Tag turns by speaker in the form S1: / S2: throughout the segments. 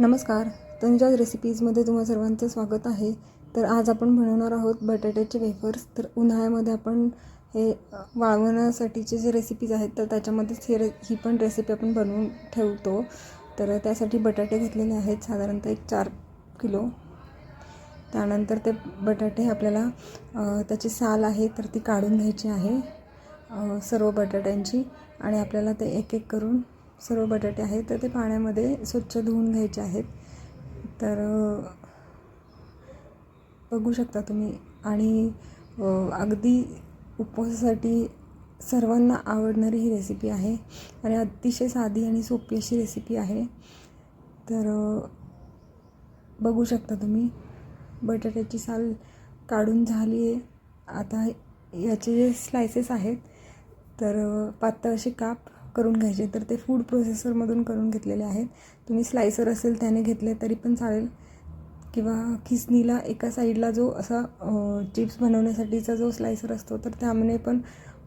S1: नमस्कार. तनुजाज रेसिपीजमध्ये तुम्हा सर्वांचं स्वागत आहे. तर आज आपण बनवणार आहोत बटाट्याचे वेफर्स तर उन्हाळ्यामध्ये आपण हे वाळवण्यासाठीचे जे रेसिपीज आहेत तर त्याच्यामध्येच हे रे ही पण रेसिपी आपण बनवून ठेवतो. तर त्यासाठी बटाटे घेतलेले आहेत साधारणतः एक चार किलो. त्यानंतर ते बटाटे आपल्याला त्याची साल आहे तर ती काढून घ्यायची आहे सर्व बटाट्यांची. आणि आपल्याला ते एक एक करून सर्व बटाटे आहेत तर ते पाण्यामध्ये स्वच्छ धुवून घ्यायचे आहेत. तर बघू शकता तुम्ही. आणि अगदी उपवासासाठी सर्वांना आवडणारी ही रेसिपी आहे. आणि अतिशय साधी आणि सोपी अशी रेसिपी आहे. तर बघू शकता तुम्ही. बटाट्याची साल काढून झाली आहे. आता याचे जे स्लायसेस आहेत तर पातळ असे काप करून घ्यायचे तर ते फूड प्रोसेसरमधून करून घेतलेले आहेत. तुम्ही स्लायसर असेल त्याने घेतले तरी पण चालेल. किंवा खिसणीला एका साईडला जो असा चिप्स बनवण्यासाठीचा जो स्लायसर असतो तर त्यामध्ये पण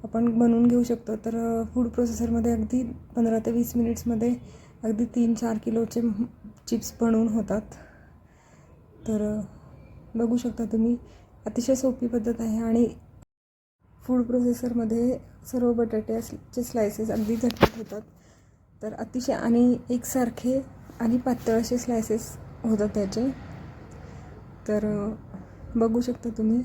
S1: आपण बनवून घेऊ शकतो. तर फूड प्रोसेसरमध्ये अगदी पंधरा ते वीस मिनिट्समध्ये अगदी तीन चार किलोचे चिप्स बनवून होतात. तर बघू शकता तुम्ही. अतिशय सोपी पद्धत आहे आणि फूड प्रोसेसरमध्ये सर्व बटाट्याचे स्लायसेस अगदी झटपट होतात. तर अतिशय आणि एकसारखे आणि पातळ असे स्लायसेस होतात त्याचे. तर बघू शकता तुम्ही.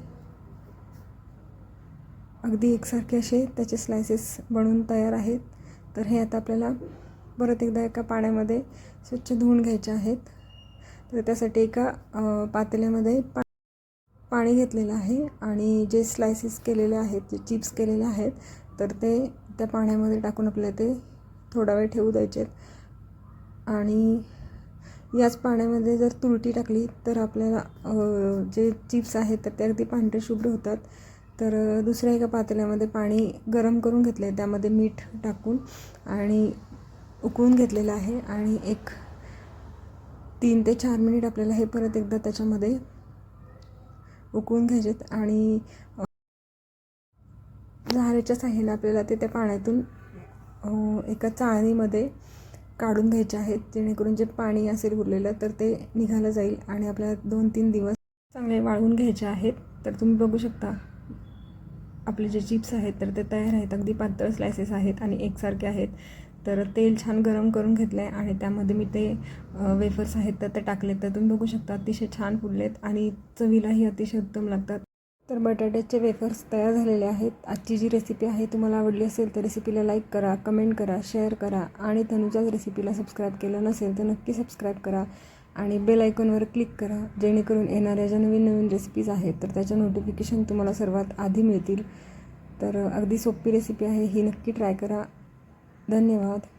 S1: अगदी एकसारखे असे त्याचे स्लायसेस बनवून तयार आहेत. तर हे आता आपल्याला परत एकदा एका पाण्यामध्ये स्वच्छ धुवून घ्यायचे आहेत. तर त्यासाठी एका अ, पातेल्यामध्ये पा पाणी घेतलेलं आहे आणि जे स्लायसेस केलेले आहेत जे चिप्स केलेले आहेत तर ते त्या पाण्यामध्ये टाकून आपल्याला ते थोडा वेळ ठेवू द्यायचे आहेत. आणि याच पाण्यामध्ये जर तुरटी टाकली तर आपल्याला जे चिप्स आहेत तर ते अगदी पांढरे शुभ्र होतात. तर दुसऱ्या एका पातेल्यामध्ये पाणी गरम करून घेतले त्यामध्ये मीठ टाकून आणि उकळून घेतलेलं आहे. आणि एक तीन ते चार मिनिट आपल्याला हे परत एकदा त्याच्यामध्ये उकळून घ्यायचेत आणि झाऱ्याच्या साह्याने आपल्याला ते त्या पाण्यातून एका चाळणीमध्ये काढून घ्यायचे आहेत. जेणेकरून जे पाणी असेल उरलेलं तर ते निघालं जाईल आणि आपल्याला दोन तीन दिवस चांगले वाळवून घ्यायचे आहेत. तर तुम्ही बघू शकता आपले जे चिप्स आहेत तर ते तयार आहेत. अगदी पातळ स्लायसेस आहेत आणि एकसारखे आहेत. तर तेल छान गरम करून घेतलं आहे आणि त्यामध्ये मी ते वेफर्स आहेत तर ते टाकलेत. तर तुम्ही बघू शकता अतिशय छान फुललेत आणि चवीलाही अतिशय उत्तम लागतात. तर बटाट्याचे वेफर्स तयार झालेले आहेत. आजची जी रेसिपी आहे तुम्हाला आवडली असेल तर रेसिपीला लाईक करा कमेंट करा शेअर करा आणि तनुजाच रेसिपीला सबस्क्राईब केलं नसेल तर नक्की सबस्क्राईब करा आणि बेल आयकॉनवर क्लिक करा जेणेकरून येणाऱ्या ज्या नवीन नवीन रेसिपीज आहेत तर त्याच्या नोटिफिकेशन तुम्हाला सर्वात आधी मिळतील. तर अगदी सोपी रेसिपी आहे ही नक्की ट्राय करा धन्यवाद.